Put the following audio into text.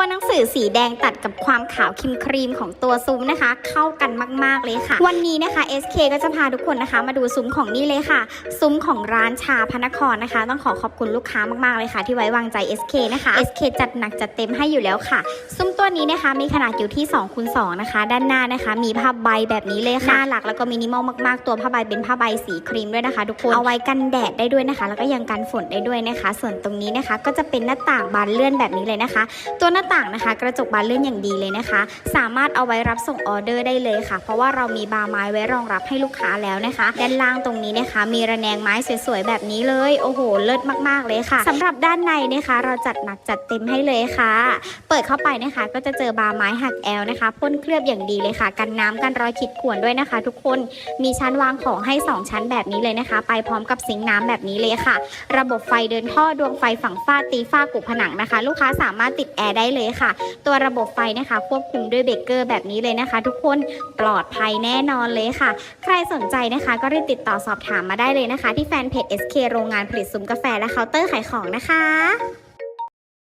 ตัวหนังสือสีแดงตัดกับความขาวครีมครีมของตัวซุ้มนะคะ เข้ากันมาก ๆ เลยค่ะ วันนี้นะคะ SK ก็จะพาทุกคนนะคะ มาดูซุ้มของนี่เลยค่ะ ซุ้มของร้านชาพนครนะคะ ต้องขอขอบคุณลูกค้ามาก ๆ เลยค่ะ ที่ไว้วางใจ SK นะคะ SK จัดหนักจัดเต็มให้อยู่แล้วค่ะ ซุ้มตัวนี้นะคะมีขนาดอยู่ที่2คูณ2นะคะ ด้านหน้านะคะ มีผ้าใบแบบนี้เลยค่ะหน้าหลักแล้วก็มินิมอลมากๆ ตัวผ้าใบเป็นผ้าใบสีครีมด้วยนะคะทุกคนเอาไว้กันแดดได้ด้วยนะคะ แล้วก็ยังกันฝนได้ด้วยนะคะ ส่วนตรงนี้นะคะก็จะเป็นหน้าต่างบานเลื่อนแบบนี้เลยนะคะ ตัวหน้าต่างนะคะ กระจกบานเลื่อนอย่างดีเลยนะคะ สามารถเอาไว้รับส่งออเดอร์ได้เลยค่ะ เพราะว่าเรามีบาร์ไม้ไว้รองรับให้ลูกค้าแล้วนะคะ ด้านล่างตรงนี้นะคะ มีระแนงไม้สวยๆแบบนี้เลยโอ้โห เลิศมากๆเลยค่ะสำหรับด้านในนะคะ เราจัดหนักจัดเต็มให้เลยค่ะ เปิดเข้าไปนะคะ ก็จะเจอบาร์ไม้หักแอลนะคะพ่นเคลือบอย่างดีเลยค่ะ กันน้ำกันรอยขีดข่วนด้วยนะคะ ทุกคนมีชั้นวางของให้ 2 ชั้นแบบนี้เลยนะคะ ไปพร้อมกับซิงค์น้ำแบบนี้เลยค่ะ ระบบไฟเดินท่อดวงไฟฝั่งฝ้าตีฝ้ากุผนังนะคะ ลูกค้าสามารถติดแอร์ได้เลยค่ะ ตัวระบบไฟนะคะ ควบคุมด้วยเบรกเกอร์แบบนี้เลยนะคะ ทุกคนปลอดภัยแน่นอนเลยค่ะ ใครสนใจนะคะก็รีบติดต่อสอบถามมาได้เลยนะคะ ที่แฟนเพจ SK โรงงานผลิตซุ้มกาแฟและเคาน์เตอร์ขายของนะคะ